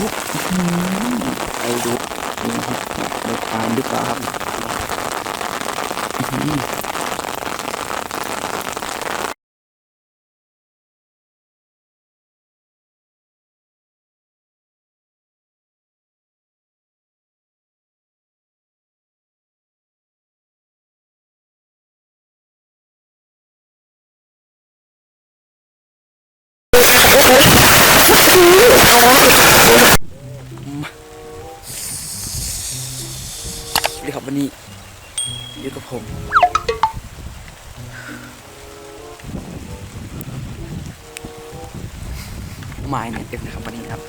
ชุบอื้อหือไปดูนี่ครับได้ปลาหรือเปล่าครับอื้อหือ สวัสดีครับวันนี้อยู่กับผมหมาเนี่ยเต็มนะครับวันนี้ครับ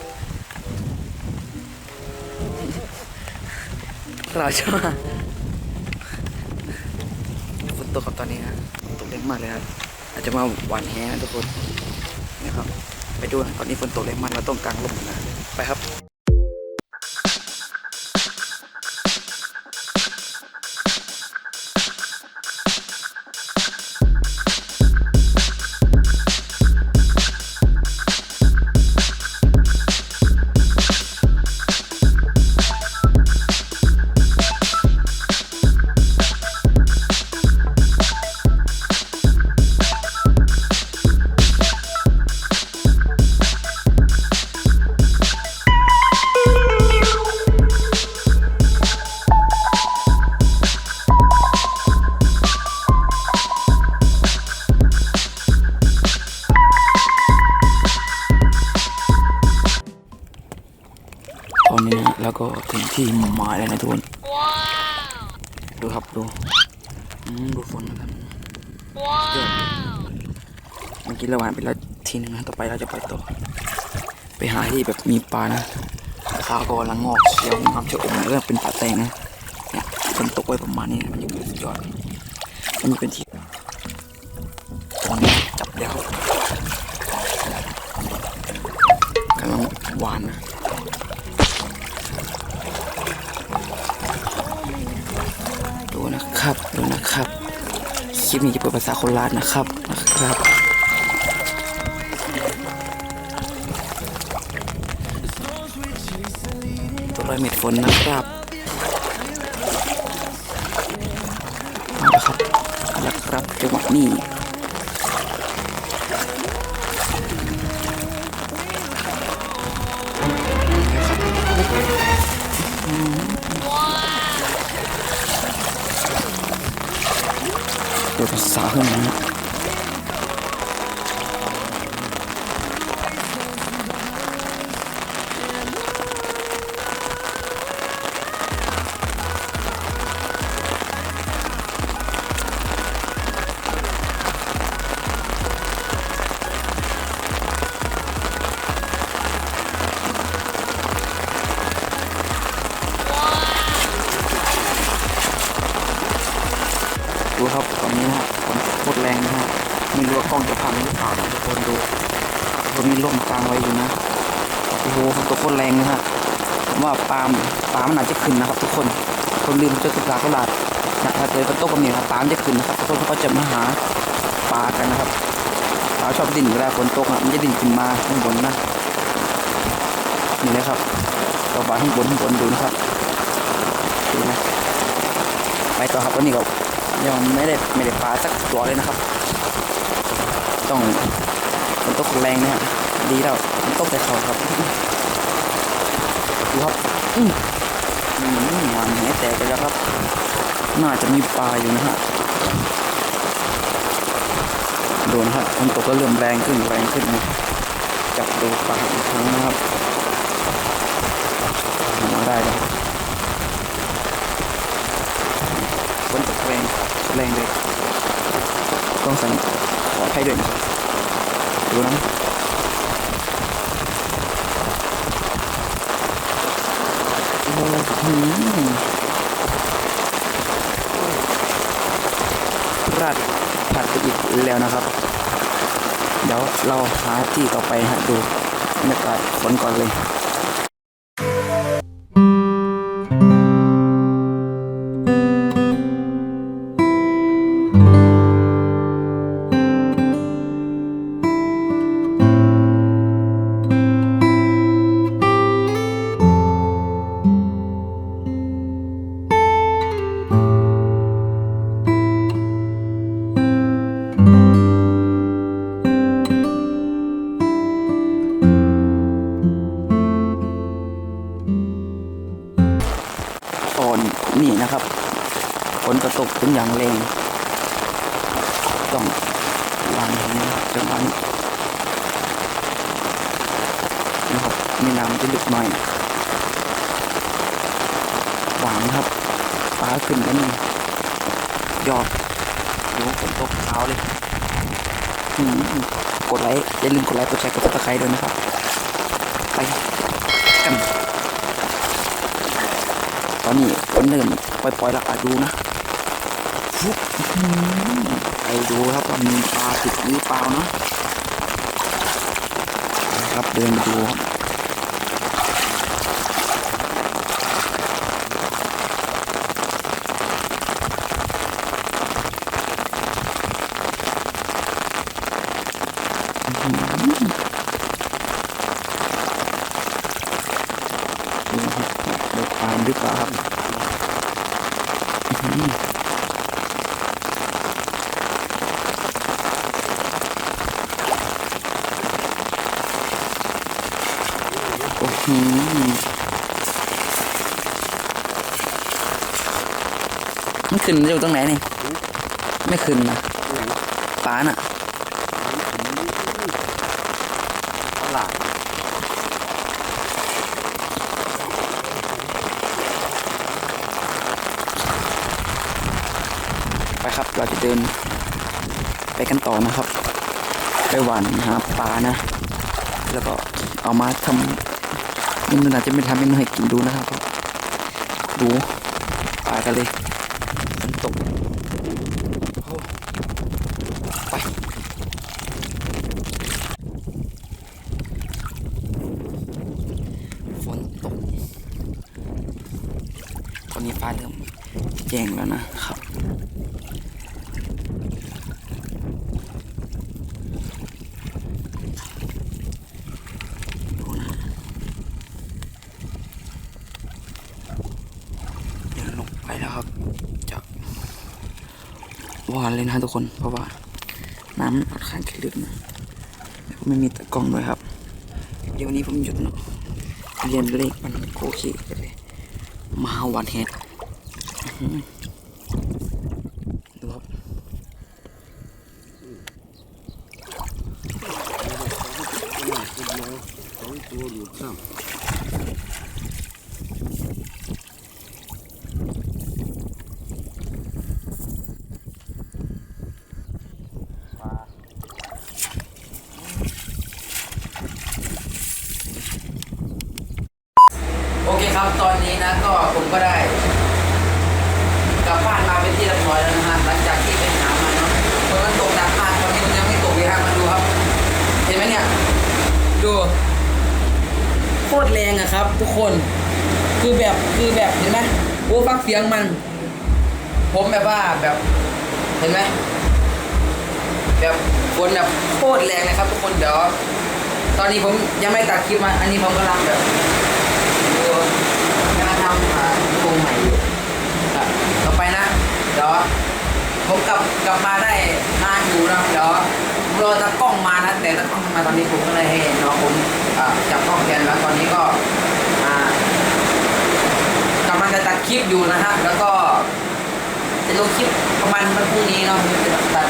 เราจะมาฝนตกครับตอนนี้ฮะตกแรงมากเลยครับอาจจะมาหวานแหนะทุกคนนะครับ ไปดูนะตอนนี้ฝนตกแรงมากเราต้องกางร่มนะไปครับ ก็ถึงที่หมายแล้วนะทุกคนดูครับดูอืมดูฝนนะครับเยอะเมื่อกี้เราหวานไปแล้วทีนึงนะต่อไปเราจะไปต่อ ไปหาที่แบบมีปลานะข้าวก็กำลังงอกเขียวงามชะอมเรื่องเป็นปลาแตงนะเนี่ยฝนตกไว้ประมาณนี้นะมันจะเป็นสุดยอดมันจะเป็นที่ตอนนี้จับแล้วกำลังหวานนะ คลิปนี้จะเป็นภาษาโคราชนะครับนะครับ ตัวร้อยเม็ดฝนนะครับเอาละครับเอาละครับจังหวะนี้วภาาขึ้นม รงนี้ร่มกลางไว้อยู่นะโอ้โหฝนตกโคตรแรงนะฮะผมว่าปาล์มปาล์มมันอาจจะขึ้นนะครับ ทุกคนคนลืมเจอตุลาตลาดนะถ้าเจอฝนตกแบบนี้ครับปาล์มจะขึ้นนะครับทุกคนเขาก็จะมาหาปลากันนะครับปลาชอบดิ่นเวลาฝนตกอะมันจะดิ่นขึ้นมาข้างบนนะนี่เลยครับเราปลาข้างบนข้างบนดูนะครับดูนะไปต่อครับวันนี้ก็ยังไม่ได้ไม่ได้ปลาสักตัวเลยนะครับ ต้อง ฝนตกแรงนะฮะดีแล้วฝนตกแต่เขาครับดูครับอืมอืมงานแหแตกไปแล้วครับ น่าจะมีปลาอยู่นะฮะดูนะฮะฝนตกก็เริ่มแรงขึ้นแรงขึ้นนะจับดูปลาอีกครั้งนะครับมาได้แล้วฝนตกแรงแรงเลยต้องใส่ขอให้ด้วยนะครับ ดูนะโอ้โหราดผัดไปอีกแล้วนะครับ เดี๋ยวเราหาที่ต่อไปฮะดูบรรยากาศฝนก่อนเลย องวางอย่างนี้นะครับจังหวะนี้นะครับมีน้ำจะลึกหน่อยหวานครับฟ้าขึ้นแล้วนี่ยอดดูฝนตกเท้าเลยอืมกดไลค์อย่าลืมกดไลค์กดแชร์กดติดตามด้วยนะครับ ไปกันตอนนี้คนเริ่มปล่อยๆแล้วอะดูนะ ไปดูครับว่ามีปลาติดหรือเปล่าเนาะนะครับเดินดูครับดูครับเด็กปลาหรือเปล่าครับอื้อหือโอ้โห มันขึ้นอยู่ตรงไหนนี่ ไม่ขึ้นนะปลาน่ะหลาไปครับเราจะเดิน ไปกันต่อนะครับ ไปหวานหาปลานะ แล้วก็เอามาทำ มันอาจจะไม่ทำเมนูให้กินดูนะครับ ดูปลากันเลยฝนตกไปฝนตกตอนนี้ฟ้าเริ่มแจ้งแล้วนะครับ ดูนะเดินลงไปแล้วครับจะ วานเลยนะทุกคน เพราะว่าน้ำค่อนข้างจะลึกนะก็ไม่มีตะกล้องด้วยครับ เดี๋ยววันนี้ผมหยุดเนาะเรียนเลขมันโอเคก็เลยมาหาวันเฮดอื้อหือดูครับสองตัวหลุดซ้ำ อเคครับตอนนี้นะก็ผมก็ได้กลับบ้านมาเป็นที่เรียบร้อยแล้วนะฮะหลังจากที่ไปหามาเนาะฝนมันตกหนักมากตอนนี้มันยังไม่ตกเลยฮะมาดูครับ เห็นไหมเนี่ยดูโคตรแรงอะครับ ทุกคนคือแบบคือแบบเห็นไหมโอ้ฟังเสียงมัน ผมแบบว่าแบบเห็นไหมแบบฝนแบบโคตรแรงนะครับ ทุกคนเดี๋ยวตอนนี้ผมยังไม่ตัดคลิปมาอันนี้ผมกำลังแบบ ทำอ่าโครงใหม่อยู่ครับต่อไปนะ เดี๋ยวผมกลับกลับมาได้นานอยู่นะเดี๋ยวรอตากล้องมานะแต่ตากล้องมาตอนนี้ผมก็เลยให้น้องผมจับกล้องแทนแล้วตอนนี้ก็กำลังจะตัดคลิปอยู่นะฮะแล้วก็จะลงคลิปประมาณวันพรุ่งนี้เนาะจะตัด